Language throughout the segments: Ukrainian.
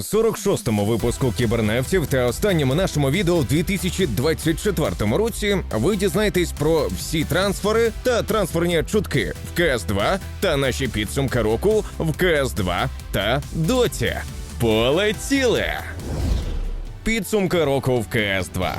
46-му випуску кіберневців та останньому нашому відео в 2024 році ви дізнаєтесь про всі трансфери та трансферні чутки в КС2 та наші підсумки року в КС2 та Доті. Полетіли! Підсумки року в КС2.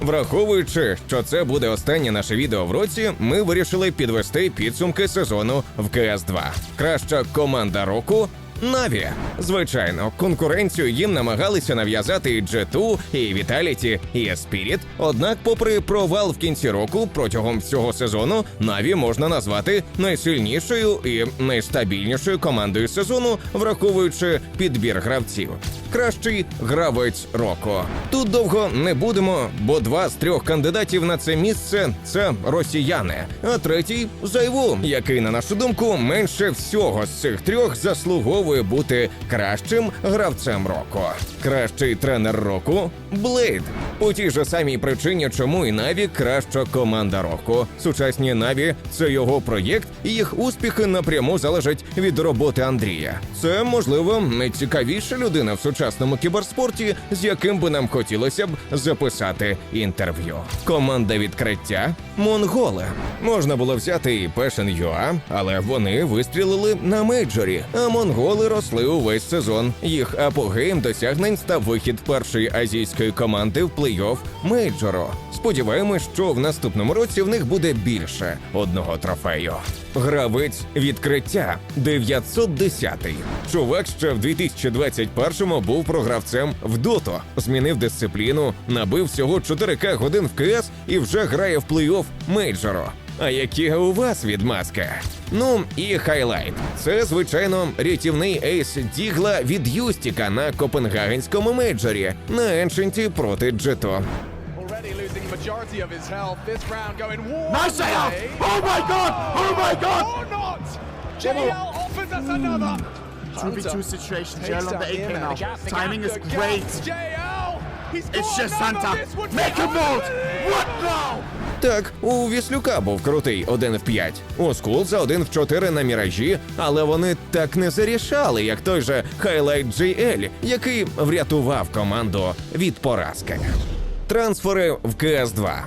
Враховуючи, що це буде останнє наше відео в році, ми вирішили підвести підсумки сезону в КС2. Краща команда року. Наві. Звичайно, конкуренцію їм намагалися нав'язати і G2, і Vitality, і Spirit. Однак, попри провал в кінці року, протягом всього сезону Наві можна назвати найсильнішою і найстабільнішою командою сезону, враховуючи підбір гравців. Кращий гравець року. Тут довго не будемо, бо два з трьох кандидатів на це місце це росіяни, а третій зайву, який, на нашу думку, менше всього з цих трьох заслуговує бути кращим гравцем року. Кращий тренер року Блейд. По тій же самій причині, чому і Наві краща команда року. Сучасні Наві це його проєкт, і їх успіхи напряму залежать від роботи Андрія. Це можливо найцікавіша людина в сучасному кіберспорті, з яким би нам хотілося б записати інтерв'ю. Команда відкриття Монголи. Можна було взяти і Passion UA, але вони вистрілили на мейджорі, а монголи росли увесь сезон. Їх апогеєм досягнень став вихід першої азійської команди в плей-офф мейджору. Сподіваємось, що в наступному році в них буде більше одного трофею. Гравець відкриття 910-й. Чувак ще в 2021-му був програвцем в дото, змінив дисципліну, набив всього 4К годин в КС і вже грає в плей-офф мейджору. А які у вас відмазки? Ну і хайлайт. Це звичайно рятівний ейс Дігла від Юстіка на Копенгагенському мейджорі на Еншенті проти Джето. Oh! Oh. 2v2 situation, JL on the AK now. Timing is great. It's just. Santa. Make a vote! What now? Так, у Віслюка був крутий 1 в 5. У Скулза 1 в 4 на міражі, але вони так не зарішали, як той же Highlight GL, який врятував команду від поразки. Трансфери в КС2.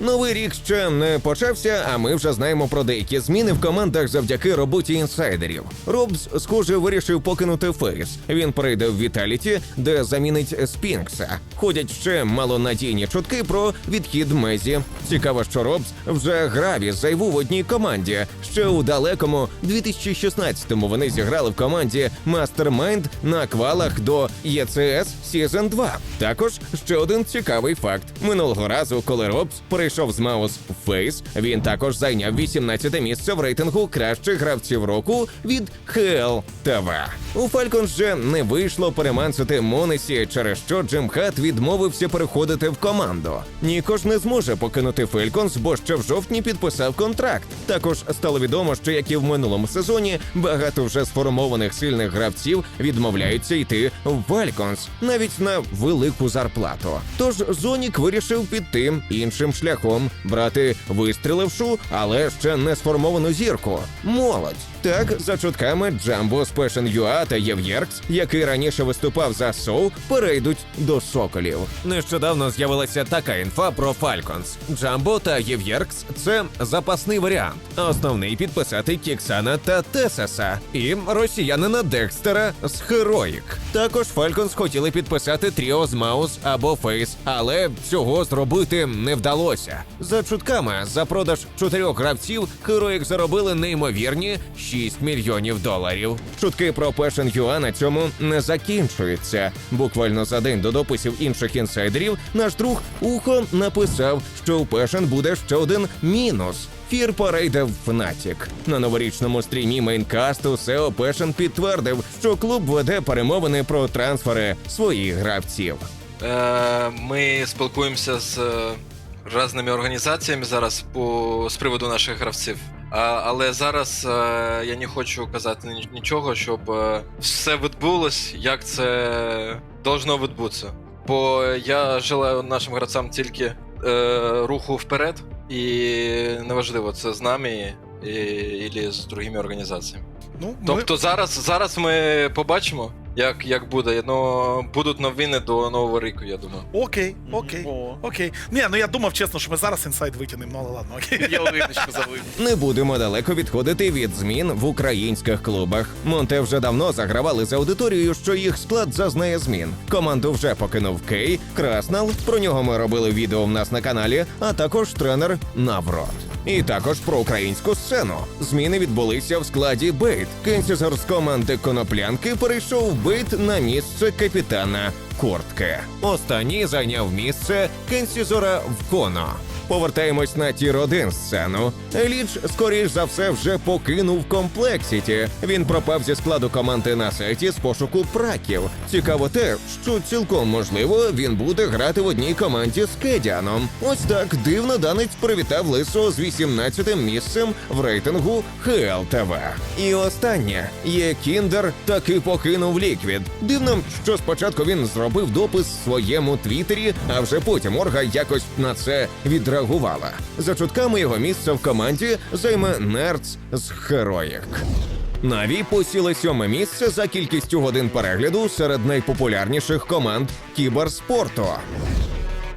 Новий рік ще не почався, а ми вже знаємо про деякі зміни в командах завдяки роботі інсайдерів. Робс, схоже, вирішив покинути Фейс. Він перейде в Віталіті, де замінить Спінкса. Ходять ще малонадійні чутки про відхід Мезі. Цікаво, що Робс вже грав із зайву в одній команді. Ще у далекому 2016-му вони зіграли в команді Mastermind на квалах до ЄЦС Season 2. Також ще один цікавий факт: минулого разу, коли Робс перейшов з Маус Фейс, він також зайняв 18 місце в рейтингу кращих гравців року від ХЛ ТВ. У Falcons же не вийшло переманцити Монесі, через що Джим Хат відмовився переходити в команду. Ніко ж не зможе покинути Falcons, бо ще в жовтні підписав контракт. Також стало відомо, що як і в минулому сезоні, багато вже сформованих сильних гравців відмовляються йти в Falcons, навіть на велику зарплату. Тож Зонік вирішив піти іншим шляхом, брати вистрілившу, але ще не сформовану зірку. Молодь. Так, за чутками Джамбо з UA та Єв'єркс, який раніше виступав за Соу, перейдуть до соколів. Нещодавно з'явилася така інфа про Фальконс. Джамбо та Єв'єркс це запасний варіант. Основний підписати Кіксана та Тесеса і росіянина Декстера з Хероїк. Також Фальконс хотіли підписати Тріо з Маус або Фейс, але цього зробити не вдалося. За чутками, за продаж чотирьох гравців Heroic заробили неймовірні 6 мільйонів доларів. Чутки про Passion UA на цьому не закінчуються. Буквально за день до дописів інших інсайдерів наш друг Ухо написав, що у Passion буде ще один мінус. Фір перейде в Fnatic. На новорічному стрімі мейнкасту SEO Passion підтвердив, що клуб веде перемовини про трансфери своїх гравців. Е, Ми спілкуємося з е, різними організаціями зараз по з приводу наших гравців. А, але зараз е, я не хочу казати нічого, щоб е, все відбулось, як це должно відбутися. Бо я желаю нашим гравцям тільки е, руху вперед, і неважливо, це з нами і, і з другими організаціями. Ну, ми- Тобто зараз, зараз ми побачимо, як, як буде. Ну, будуть новини до Нового року, я думаю. Окей, окей, О. окей. Ні, ну я думав чесно, що ми зараз інсайд витягнемо, ну але ладно, окей. Я ялиночку залив. Не будемо далеко відходити від змін в українських клубах. Монте вже давно загравали з аудиторією, що їх склад зазнає змін. Команду вже покинув Кей, Краснал. Про нього ми робили відео в нас на каналі, а також тренер Наврот. І також про українську сцену. Зміни відбулися в складі Бейт. Кенсізер з команди Коноплянки перейшов бит на місце капітана Кортки. Останній зайняв місце Кенсізора в Коно. Повертаємось на тір 1 сцену. Еліч, скоріш за все, вже покинув комплексіті. Він пропав зі складу команди на сеті з пошуку праків. Цікаво те, що цілком можливо він буде грати в одній команді з Кедіаном. Ось так дивно данець привітав лисо з 18-тим місцем в рейтингу ХЛТВ. І останнє є Кіндер таки покинув ліквід. Дивно, що спочатку він зробив допис своєму твіттері, а вже потім Орга якось на це відреагувала. За чутками його місце в команді займе Нерц з Героїк. Наві посіли сьоме місце за кількістю годин перегляду серед найпопулярніших команд кіберспорту.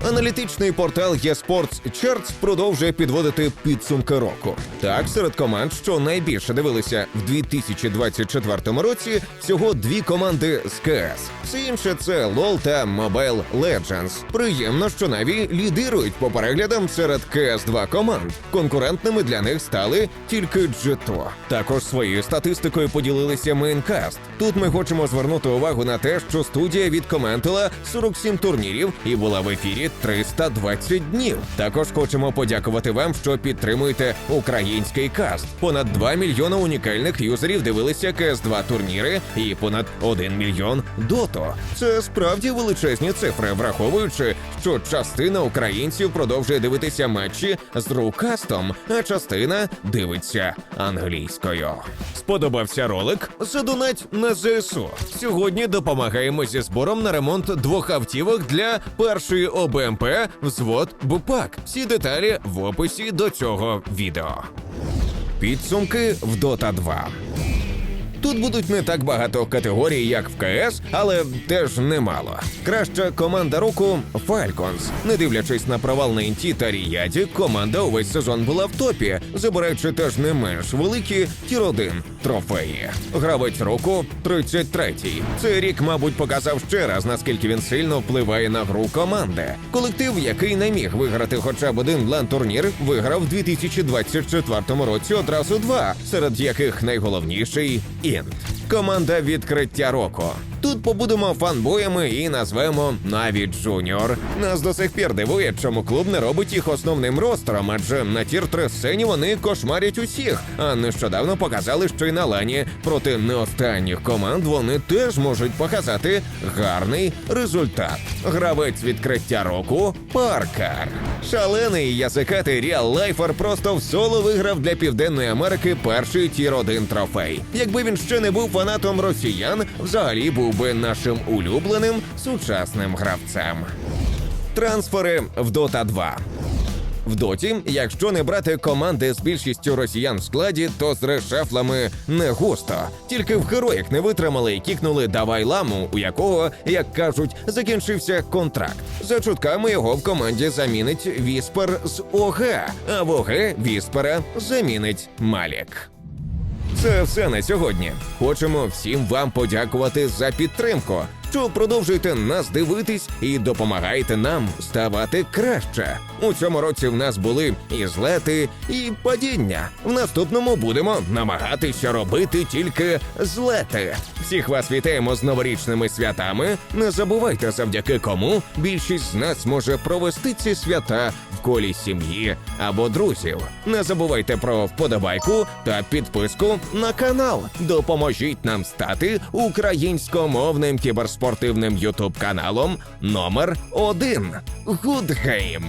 Аналітичний портал eSports Charts продовжує підводити підсумки року. Так, серед команд, що найбільше дивилися в 2024 році, всього дві команди з КС. Все інше це LoL та Mobile Legends. Приємно, що Наві лідирують по переглядам серед КС 2 команд. Конкурентними для них стали тільки G2. Також своєю статистикою поділилися Мейнкаст. Тут ми хочемо звернути увагу на те, що студія відкоментила 47 турнірів і була в ефірі 320 днів. Також хочемо подякувати вам, що підтримуєте український каст. Понад 2 мільйона унікальних юзерів дивилися КС 2 турніри і понад 1 мільйон дото. Це справді величезні цифри, враховуючи, що частина українців продовжує дивитися матчі з рукастом, а частина дивиться англійською. Сподобався ролик? Задонать на ЗСУ. Сьогодні допомагаємо зі збором на ремонт двох автівок для першої ОБМП взвод Бупак. Всі деталі в описі до цього відео. Підсумки в Dota 2. Тут будуть не так багато категорій, як в КС, але теж немало. Краща команда року Falcons. Не дивлячись на провал на інті та Ріяді, команда увесь сезон була в топі, забираючи теж не менш великі тір 1 трофеї. Гравець року 33-й. Цей рік, мабуть, показав ще раз, наскільки він сильно впливає на гру команди. Колектив, який не міг виграти хоча б один лан турнір, виграв у 2024 році одразу два, серед яких найголовніший Команда відкриття року. Тут побудемо фанбоями і назвемо навіть Джуніор. Нас до сих пір дивує, чому клуб не робить їх основним ростером, адже на тір 3 сцені вони кошмарять усіх. А нещодавно показали, що й на лані проти не останніх команд вони теж можуть показати гарний результат. Гравець відкриття року Паркер. Шалений язикатий Ріал Лайфер просто в соло виграв для Південної Америки перший тір 1 трофей. Якби він ще не був фанатом росіян, взагалі був би нашим улюбленим сучасним гравцем. Трансфери в Dota 2. В доті, якщо не брати команди з більшістю росіян в складі, то з решафлами не густо. Тільки в героїк не витримали і кікнули Давай Ламу, у якого, як кажуть, закінчився контракт. За чутками його в команді замінить Віспер з ОГ, а в ОГ Віспера замінить Малік. Це все на сьогодні. Хочемо всім вам подякувати за підтримку. Що продовжуєте нас дивитись і допомагаєте нам ставати краще. У цьому році в нас були і злети, і падіння. В наступному будемо намагатися робити тільки злети. Всіх вас вітаємо з новорічними святами. Не забувайте, завдяки кому більшість з нас може провести ці свята в колі сім'ї або друзів. Не забувайте про вподобайку та підписку на канал. Допоможіть нам стати українськомовним кіберспортивним ютуб каналом номер 1 Гудгейм.